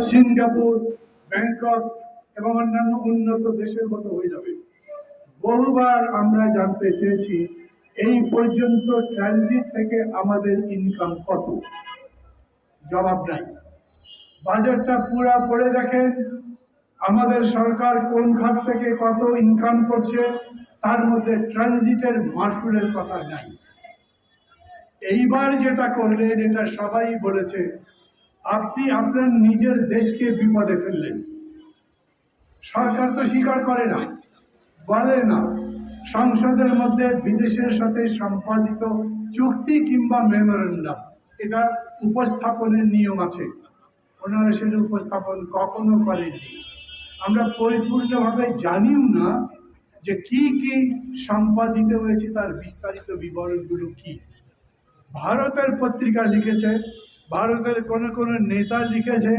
Singapore, Bangkok এবং অন্যান্য উন্নত দেশের মতো হয়ে যাবে। বহুবার আমরা জানতে চেয়েছি, এই পর্যন্ত ট্রানজিট থেকে আমাদের ইনকাম কত? জবাব নাই। বাজেটটা পুরা পড়ে দেখেন, আমাদের সরকার কোন খাত থেকে কত ইনকাম করছে, তার মধ্যে ট্রানজিটের মাসুলের কথা নাই। এইবার যেটা করলেন, এটা সবাই বলেছে আপনি আপনার নিজের দেশকে বিপদে ফেললেন। সরকার তো স্বীকার করে না, বলে না। সংসদের মধ্যে বিদেশের সাথে সম্পাদিত চুক্তি কিংবা মেমোরেন্ডাম, এটা উপস্থাপনের নিয়ম আছে। ওনারা সেটা উপস্থাপন কখনো করেননি। আমরা পরিপূর্ণভাবে জানিও না যে কি কি সম্পাদিত হয়েছে, তার বিস্তারিত বিবরণগুলো কি। ভারতের পত্রিকা লিখেছে ভারতের কোনো কোনো নেতা লিখেছে,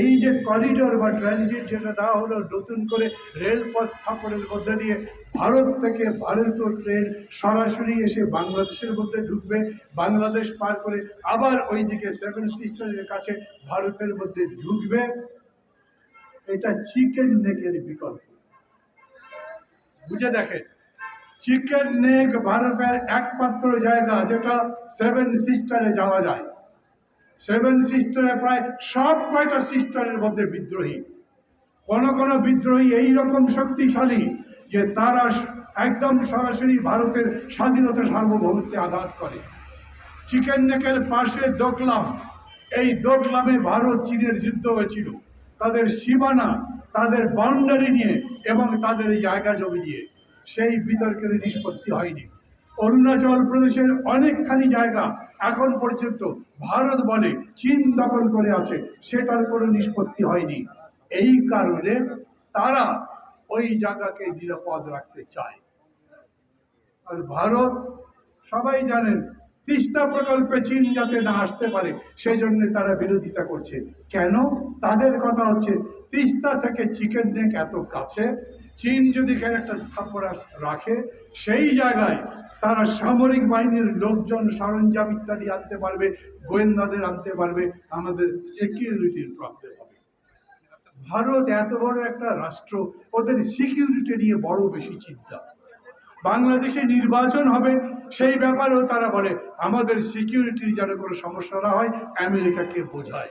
এই যে করিডোর বা ট্রানজিট যেটা দেওয়া হলো নতুন করে রেলপথ স্থাপনের মধ্যে দিয়ে ভারত থেকে ভারতীয় ট্রেন সরাসরি এসে বাংলাদেশের মধ্যে ঢুকবে, বাংলাদেশ পার করে আবার ওইদিকে সেভেন সিস্টারের কাছে ভারতের মধ্যে ঢুকবে। এটা চিকেন নেকের বিকল্প। বুঝে দেখেন চিকেন নেক ভারতের একমাত্র জায়গা যেটা সেভেন সিস্টারে যাওয়া যায়। সেভেন সিস্টারে প্রায় সব কয়টা সিস্টারের মধ্যে বিদ্রোহী। কোন কোন বিদ্রোহী এই রকম শক্তিশালী যে তারা একদম সরাসরি ভারতের স্বাধীনতা সার্বভৌমত্বে আঘাত করে। চিকেন নেকের পাশে দোকলাম। এই দোকলামে ভারত চীনের যুদ্ধ হয়েছিল। তাদের সীমানা, তাদের বাউন্ডারি নিয়ে এবং তাদের জায়গা জমি নিয়ে। সেই বিতর্কের নিষ্পত্তি হয়নি। অরুণাচল প্রদেশের অনেকখানি জায়গা এখন পর্যন্ত ভারত বলে চীন দখল করে আছে, সেটার কোনো নিষ্পত্তি হয়নি। এই কারণে তারা ওই জায়গাকে নিরাপদ রাখতে চায়। আর ভারত, সবাই জানেন, তিস্তা প্রকল্পে চীন যাতে না আসতে পারে সেই জন্য তারা বিরোধিতা করছে। কেন? তাদের কথা হচ্ছে, তিস্তা থেকে চিকেন নেক এত কাছে, চীন যদি একটা স্থাপনা রাখে, সেই জায়গায় তারা সামরিক বাহিনীর লোকজন সরঞ্জাম ইত্যাদি আনতে পারবে, গোয়েন্দাদের আনতে পারবে, আমাদের সিকিউরিটির প্রবলেম হবে। ভারত এত বড় একটা রাষ্ট্র, ওদের সিকিউরিটি নিয়ে বড় বেশি চিন্তা। বাংলাদেশে নির্বাচন হবে, সেই ব্যাপারেও তারা বলে, আমাদের সিকিউরিটির যেন কোনো সমস্যা না হয়, আমেরিকাকে বোঝায়।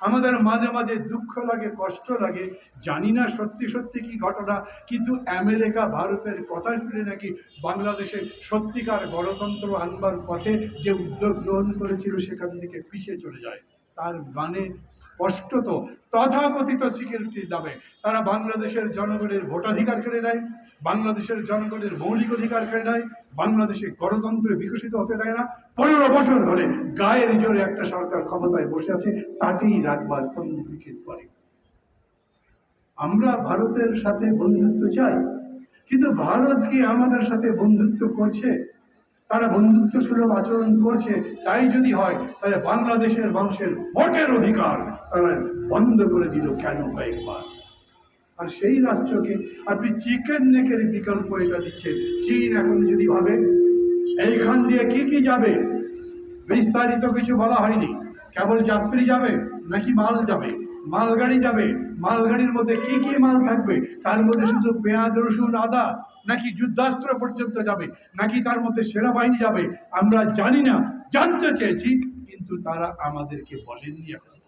আমাদের মাঝে মাঝে দুঃখ লাগে, কষ্ট লাগে। জানি না সত্যি সত্যি কি ঘটনা, কিন্তু আমেরিকা, ভারতের কথা শুনে নাকি বাংলাদেশে সত্যিকার গণতন্ত্র আনবার পথে যে উদ্যোগ গ্রহণ করেছিল সেখান থেকে পিছিয়ে চলে যায়। তার মানে স্পষ্টত তথাকথিত সিকিউরিটির নামে তারা বাংলাদেশের জনগণের ভোটাধিকার কেড়ে নেয়। বাংলাদেশের জনগণের মৌলিক অধিকার কেড়ে নেয় বাংলাদেশে গণতন্ত্রে বিকশিত হতে দেয় না। পনেরো বছর ধরে গায়ের জোরে একটা সরকার ক্ষমতায় বসে আছে, তাকেই রাখবার ফন্দিবিকেট করে। আমরা ভারতের সাথে বন্ধুত্ব চাই, কিন্তু ভারত কি আমাদের সাথে বন্ধুত্ব করছে? তারা বন্ধুত্ব সুলভ আচরণ করছে, তাই যদি হয়, তাহলে বাংলাদেশের মানুষের ভোটের অধিকার তারা বন্ধ করে দিল কেন কয়েকবার? আর সেই রাষ্ট্রকে আপনি চিকেন নেকের বিকল্প এটা দিচ্ছে চীন এখন যদি ভাবে, এইখান দিয়ে কি কি যাবে? বিস্তারিত কিছু বলা হয়নি। কেবল যাত্রী যাবে নাকি মাল যাবে? মালগাড়ি যাবে। মালগাড়ির মধ্যে কি কি মাল থাকবে? তার মধ্যে শুধু পেঁয়াজ, রসুন, আদা নাকি যুদ্ধাস্ত্র পর্যন্ত যাবে? নাকি তার মধ্যে সেনাবাহিনী যাবে? আমরা জানি না, জানতে চেয়েছি, কিন্তু তারা আমাদেরকে বলেননি এখন।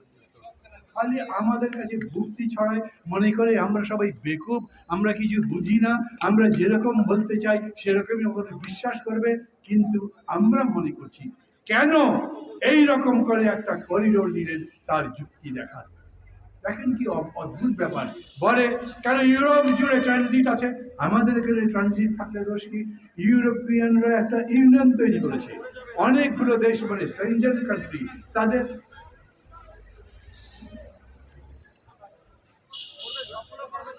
খালি আমাদের কাছে ভুক্তি ছড়ায়। মনে করে আমরা সবাই বেকুব, আমরা কিছু বুঝি না, আমরা যেরকম বলতে চাই সেরকমই আমাদের বিশ্বাস করবে। কিন্তু আমরা মনে করছি, কেন এই রকম করে একটা করিডোর দিলেন তার যুক্তি দেখান দেখেন কি অদ্ভুত ব্যাপার। বলে, কেন ইউরোপ জুড়ে ট্রানজিট আছে? আমাদের এখানে ট্রানজিট থাকলে দোষ কি? ইউরোপিয়ানরা একটা ইউনিয়ন তৈরি করেছে। অনেকগুলো দেশ মানে সেঞ্জেন কান্ট্রি, তাদের থাক, যা আছে তাই থাক, যা আছে তাই থাক।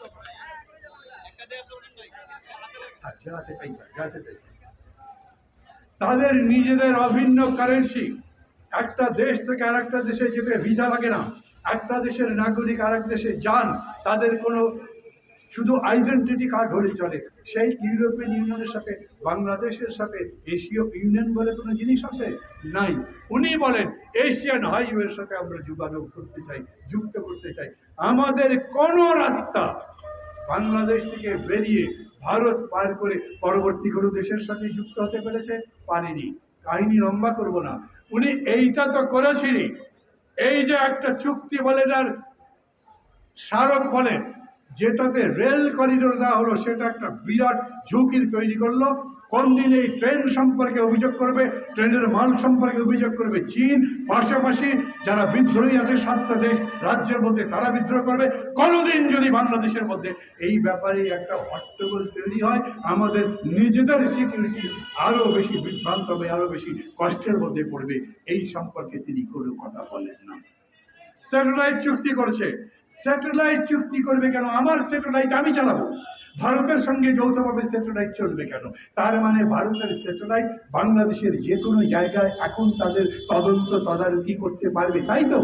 তাদের নিজেদের অভিন্ন কারেন্সি একটা দেশ থেকে আরেকটা দেশে যেতে ভিসা লাগে না। একটা দেশের নাগরিক আরেক দেশে যান, তাদের কোনো শুধু আইডেন্টিটি কার্ড হলেই চলে। সেই ইউরোপিয়ান ইউনিয়নের সাথে, বাংলাদেশের সাথে, এশীয় ইউনিয়ন বলে কোনো জিনিস আছে? নাই। উনি বলেন, এশিয়ান হাইওয়ের সাথে আমরা যোগাযোগ করতে চাই, যুক্ত করতে চাই। আমাদের কোনো রাস্তা বাংলাদেশ থেকে বেরিয়ে ভারত পার করে পরবর্তী কোনো দেশের সাথে যুক্ত হতে পেরেছে? পারেনি। কাহিনী লম্বা করব না। উনি এইটা তো করেছিলেন এই যে একটা চুক্তি বলেন আর স্মারক বলেন যেটাতে রেল করিডোর দেওয়া হলো, সেটা একটা বিরাট ঝুঁকির তৈরি করল। কোন দিন এই ট্রেন সম্পর্কে অভিযোগ করবে, ট্রেনের মাল সম্পর্কে অভিযোগ করবে চীন। পাশাপাশি যারা বিদ্রোহী আছে, সাতটা দেশ, রাজ্যের মধ্যে তারা বিদ্রোহ করবে। কোনোদিন যদি বাংলাদেশের মধ্যে এই ব্যাপারে একটা হট্টগোল তৈরি হয়, আমাদের নিজেদের সিকিউরিটি আরও বেশি বিভ্রান্ত হবে আরও বেশি কষ্টের মধ্যে পড়বে। এই সম্পর্কে তিনি কোনো কথা বলেন না। স্যাটেলাইট চুক্তি করছে। স্যাটেলাইট চুক্তি করবে কেন? আমার স্যাটেলাইট আমি চালাবো। ভারতের সঙ্গে যৌথভাবে স্যাটেলাইট চলবে কেন? তার মানে ভারতের স্যাটেলাইট বাংলাদেশের যে কোনো জায়গায় এখন তাদের তদন্ত তদারকি করতে পারবে, তাই তো?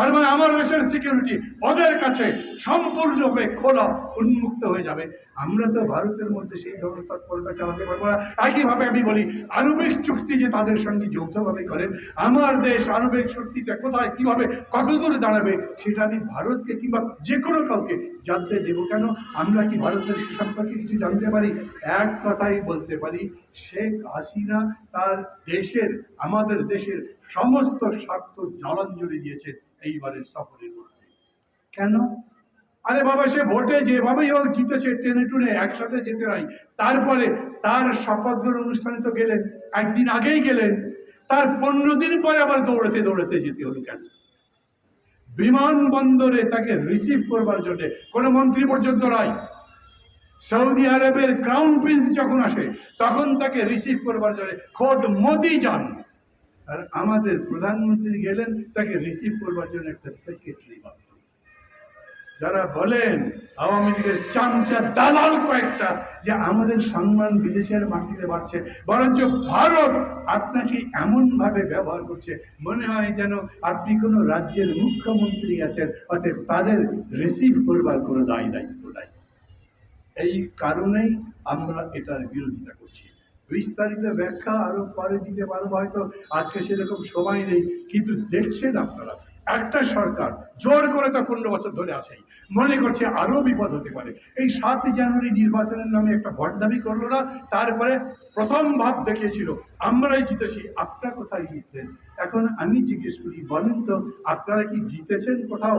তার মানে আমার দেশের সিকিউরিটি ওদের কাছে সম্পূর্ণরূপে খোলা, উন্মুক্ত হয়ে যাবে। আমরা তো ভারতের মধ্যে সেই ধরনের তৎপরতা চালাতে পারব না। একইভাবে আমি বলি, আরবিক চুক্তি যে তাদের সঙ্গে যৌথভাবে করেন, আমার দেশ আরবিক শক্তিটা কোথায়, কীভাবে, কতদূর দাঁড়াবে, সেটা আমি ভারতকে কিংবা যে কোনো কাউকে জানতে দেব। কেন? আমরা কি ভারতের সে সম্পর্কে কিছু জানতে পারি? এক কথাই বলতে পারি, শেখ হাসিনা তার দেশের, আমাদের দেশের সমস্ত স্বার্থ জলাঞ্জলি দিয়েছেন। এইবারের সফরের মধ্যে কেন? আরে বাবা, সে ভোটে যেভাবেই হোক জিতেছে টেনে টুনে একসাথে যেতে হয়। তারপরে তার শপথ গ্রহণ অনুষ্ঠানে তো গেলেন, একদিন আগেই গেলেন। তার পনেরো দিন পরে আবার দৌড়াতে দৌড়াতে যেতে হলো কেন? বিমানবন্দরে তাকে রিসিভ করবার জন্য কোনো মন্ত্রী পর্যন্ত নয় সৌদি আরবের ক্রাউন প্রিন্স যখন আসে, তখন তাকে রিসিভ করবার জন্য খোদ মোদি যান। আর আমাদের প্রধানমন্ত্রী গেলেন, তাকে রিসিভ করবার জন্য একটা সেক্রেটারি যারা বলেন, আওয়ামী লীগের চামচা দালাল কয়েকটা, যে আমাদের সম্মান বিদেশের মাটিতে বাড়ছে, বরঞ্চ ভারত আপনাকে এমনভাবে ব্যবহার করছে, মনে হয় যেন আপনি কোনো রাজ্যের মুখ্যমন্ত্রী আছেন, অতএব তাদের রিসিভ করবার কোনো দায় দায়িত্ব নাই। এই কারণেই আমরা এটার বিরোধিতা করছি। বিস্তারিত ব্যাখ্যা আরও পরে দিতে পারব, হয়তো আজকে সেরকম সময় নেই। কিন্তু দেখছেন আপনারা, একটা সরকার জোর করে তো পনেরো বছর ধরে আছেই মনে করছে আরও বিপদ হতে পারে। এই সাত জানুয়ারি নির্বাচনের নামে একটা ভটদাবি করল না, তারপরে প্রথম ভাব দেখিয়েছিল, আমরাই জিতেছি, আপনারা কোথায় জিতলেন? এখন আমি জিজ্ঞেস করি, বলেন তো, আপনারা কি জিতেছেন কোথাও?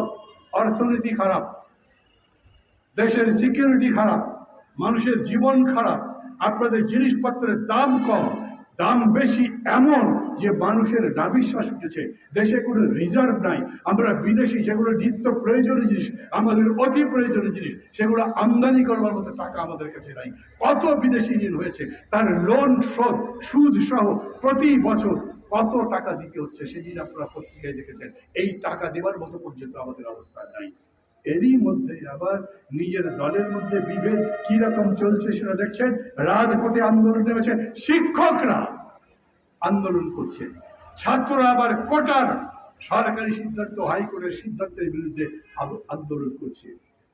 অর্থনীতি খারাপ, দেশের সিকিউরিটি খারাপ, মানুষের জীবন খারাপ আপনাদের জিনিসপত্রের দাম কম, দাম বেশি এমন যে মানুষের নাবিশ্বাস উঠেছে। দেশে কোনো রিজার্ভ নাই। আমরা বিদেশি, যেগুলো নিত্য প্রয়োজনীয় জিনিস, আমাদের অতি প্রয়োজনীয় জিনিস, সেগুলো আমদানি করবার মতো টাকা আমাদের কাছে নাই। কত বিদেশি ঋণ হয়েছে? তার লোন শোধ, সুদ সহ প্রতি বছর কত টাকা দিতে হচ্ছে? সেদিন আপনারা পত্রিকায় দেখেছেন। এই টাকা দেওয়ার মতো পর্যন্ত আমাদের অবস্থা নাই। এরই মধ্যে আবার নিজের দলের মধ্যে বিভেদ কীরকম চলছে সেটা দেখছেন? রাজপথে আন্দোলন নেমেছে, শিক্ষকরা আন্দোলন করছে। ছাত্ররা আবার কোটার সরকারি সিদ্ধান্ত, হাইকোর্টের সিদ্ধান্তের বিরুদ্ধে আন্দোলন করছে।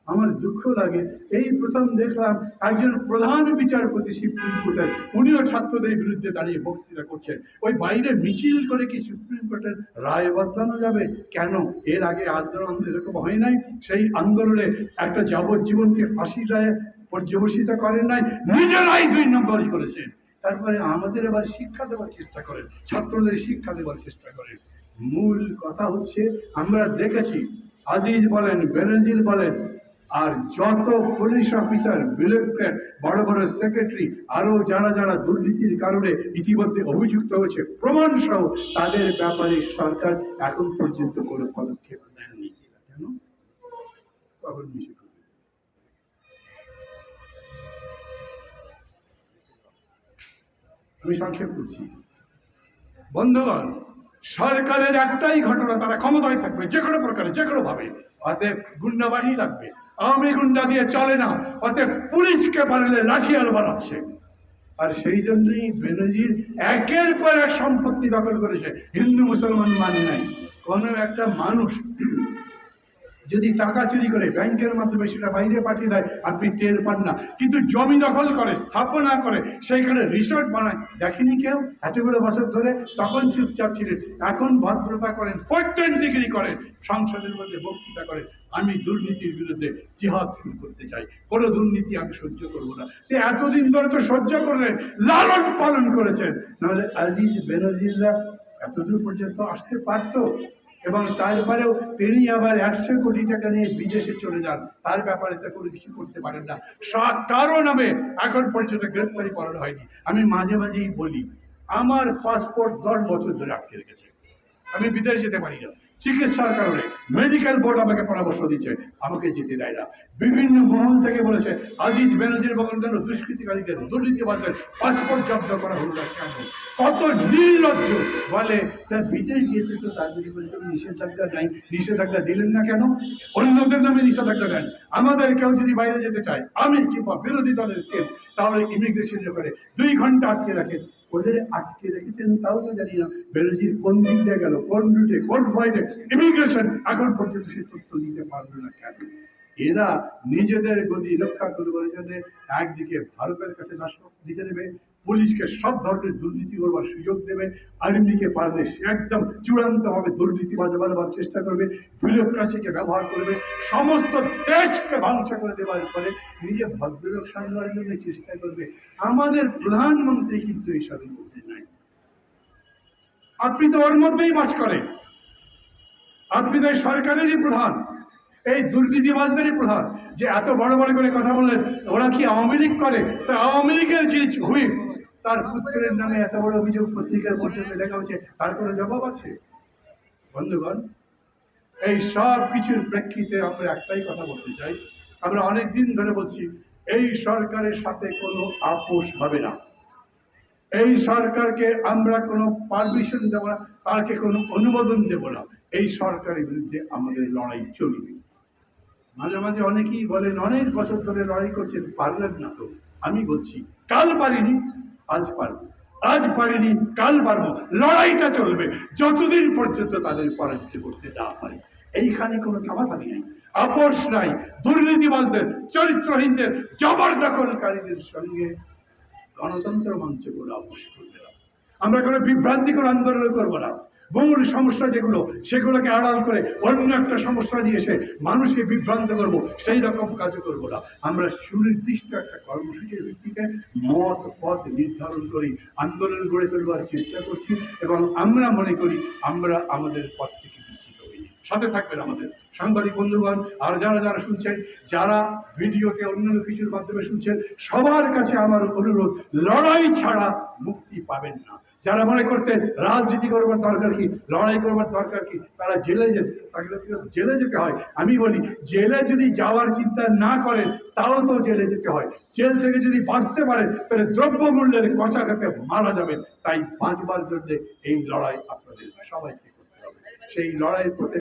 আমার দুঃখ লাগে। এই প্রথম দেখলাম একজন প্রধান বিচারপতি সুপ্রিম কোর্টের, উনিও ছাত্রদের বিরুদ্ধে দাঁড়িয়ে বক্তৃতা করছেন। ওই বাইরে মিছিল করে কি সুপ্রিম কোর্টের রায় বদলানো যাবে? কেন? এর আগে আন্দোলন এরকম হয় নাই? সেই আন্দোলনে একটা যাবজ্জীবনকে ফাঁসি রায় পর্যবসিত করেন নাই, নিজেরাই দুই নম্বরই করেছেন। তারপরে আমাদের এবার শিক্ষা দেওয়ার চেষ্টা করেন, ছাত্রদের শিক্ষা দেওয়ার চেষ্টা করেন। মূল কথা হচ্ছে, আমরা দেখেছি, আজিজ বলেন, বেনজির বলেন আর যত পুলিশ অফিসার বিলেক্টরেট বড় বড় সেক্রেটারি আরও যারা যারা দুর্নীতির কারণে ইতিমধ্যে অভিযুক্ত হয়েছে, প্রমাণ সহ তাদের ব্যাপারে সরকার এখন পর্যন্ত কোনো পদক্ষেপ নেয়নি। কেন? আমি সংক্ষেপ করছি বন্ধুগণ, সরকারের একটাই ঘটনা, তারা ক্ষমতায় থাকবে, যে কোনো প্রকারে, যে কোনো ভাবে অতএব গুন্ডা বাহিনী লাগবে। আওয়ামী গুন্ডা দিয়ে চলে না, অতএব পুলিশকে পারলে লাঠিয়াল বানাচ্ছে। আর সেই জন্যই বেনজির একের পর এক সম্পত্তি দখল করেছে। হিন্দু, মুসলমান মানে নাই। কোনো একটা মানুষ যদি টাকা চুরি করে ব্যাংকের মাধ্যমে সেটা বাইরে পাঠিয়ে দেয়, আপনি টের পান না। কিন্তু জমি দখল করে, স্থাপনা করে সেইখানে রিসোর্ট বানায়। দেখেনি কেউ? এতগুলো বছর ধরে তখন চুপচাপ ছিলেন। এখন ভদ্রতা করেন ফোরটেন ডিগ্রি করেন। সংসদের মধ্যে বক্তৃতা করেন, আমি দুর্নীতির বিরুদ্ধে জিহাদ শুরু করতে চাই। কোনো দুর্নীতি আমি সহ্য করব না। তো এতদিন ধরে তো সহ্য করলেন, লালন পালন করেছেন। নাহলে আজিজ বেনজিল্লা এতদূর পর্যন্ত আসতে পারতো? এবং তারপরেও তিনি আবার একশো কোটি টাকা নিয়ে বিদেশে চলে যান। তার ব্যাপারে তো কোনো কিছু করতে পারেন না। কারও নামে এখন পর্যন্ত গ্রেপ্তারি করানো হয়নি। আমি মাঝে মাঝেই বলি, আমার পাসপোর্ট দশ বছর ধরে আটকে রেখেছে। আমি বিদেশ যেতে পারি না। চিকিৎসার কারণে মেডিকেল বোর্ড আমাকে পরামর্শ দিচ্ছে আমাকে যেতে দেয় না। বিভিন্ন মহল থেকে বলেছে, আজিজ বেনজির এবং অন্যান্য দুষ্কৃতিকারীদের দুর্নীতিবাদদের পাসপোর্ট জব্দ করা হলো না কেন? কত নির্লজ্জ। বলে তার বিদেশ যেতে তো তাদের নিষেধাজ্ঞা নাই। নিষেধাজ্ঞা দিলেন না কেন? অন্যদের নামে নিষেধাজ্ঞা দেন। আমাদের কেউ যদি বাইরে যেতে চায়, আমি কিংবা বিরোধী দলের কেউ, তাহলে ইমিগ্রেশন করে দুই ঘণ্টা আটকে রাখেন। ওদের আটকে রেখেছেন, তাও তো জানি না বেরোজির কোন দিক দিয়ে গেল, কোন রুটে কোন ফ্লাইটে ইমিগ্রেশন এখন পর্যন্ত সে তথ্য দিতে পারবে না কেন? এরা নিজেদের গদি রক্ষা করবার জন্য একদিকে ভারতের কাছে রাষ্ট্র লিখে দেবে পুলিশকে সব ধরনের দুর্নীতি করবার সুযোগ দেবে। আর্মিকে পারলে সে একদম চূড়ান্তভাবে দুর্নীতি বাজাবার চেষ্টা করবে বিউরোক্রাসিকে ব্যবহার করবে, সমস্ত দেশকে ধ্বংস করে দেওয়ার পরে নিজে ভদ্রলোক সামলার জন্য চেষ্টা করবে। আমাদের প্রধানমন্ত্রী কিন্তু এইসবের মধ্যে নাই। আপনি তো ওর মধ্যেই বাস করেন। আপনি তো সরকারেরই প্রধান, এই দুর্নীতিবাজদেরই প্রধান। যে এত বড় বড় করে কথা বললেন, ওরা কি আওয়ামী লীগ করে? তা আওয়ামী লীগের যিনি হুইপ তার পুত্রের নামে এত বড় অভিযোগ পত্রিকার পর্যন্ত লেখা হচ্ছে তার কোনো জবাব আছে? বন্ধুগণ, এই সব কিছুর প্রেক্ষিতে আমরা একটাই কথা বলতে চাই। আমরা অনেক দিন ধরে বলছি, এই সরকারের সাথে কোনো আপোষ হবে না। এই সরকারকে আমরা কোনো পারমিশন দেব না, তাকে কোনো অনুমোদন দেব না। এই সরকারের বিরুদ্ধে আমাদের লড়াই চলবে। মাঝে মাঝে অনেকেই বলেন, অনেক বছর ধরে লড়াই করছেন, পারলেন না তো। আমি বলছি, কাল পারিনি আজ পারব আজ পারিনি, কাল পারব, লড়াইটা চলবে, যতদিন পর্যন্ত তাদের পরাজিত করতে না পারে। এইখানে কোনো থামাথামি নেই, আপোষ নাই, দুর্নীতিবাজদের, চরিত্রহীনদের, জবরদখলকারীদের সঙ্গে গণতন্ত্র মঞ্চে কোনো আপোষ করবে না। আমরা কোনো বিভ্রান্তিকর আন্দোলন করব না। মূল সমস্যা যেগুলো, সেগুলোকে আড়াল করে অন্য একটা সমস্যা নিয়ে এসে মানুষকে বিভ্রান্ত করব, সেই রকম কাজ করব না। আমরা সুনির্দিষ্ট একটা কর্মসূচির ভিত্তিতে মত, পথ নির্ধারণ করি, আন্দোলন গড়ে তোলবার চেষ্টা করছি এবং আমরা মনে করি, আমরা আমাদের পথ থেকে বিচ্ছিত হইনি সাথে থাকবেন আমাদের সাংবাদিক বন্ধুগণ, আর যারা যারা শুনছেন, যারা ভিডিওতে অন্যান্য কিছুর মাধ্যমে শুনছেন, সবার কাছে আমার অনুরোধ, লড়াই ছাড়া মুক্তি পাবেন না। যারা মনে করতেন রাজনীতি করবার দরকার কি, লড়াই করবার দরকার কি, তারা জেলে যেতে জেলে যেতে হয়। আমি বলি, জেলে যদি যাওয়ার চিন্তা না করেন, তাও তো জেলে যেতে হয়। জেল থেকে যদি বাঁচতে পারেন, তাহলে দ্রব্যমূল্যের কষাঘাতে মারা যাবেন। তাই বাঁচবার জন্য এই লড়াই আপনাদের সবাইকে করতে হবে। সেই লড়াইয়ের পথে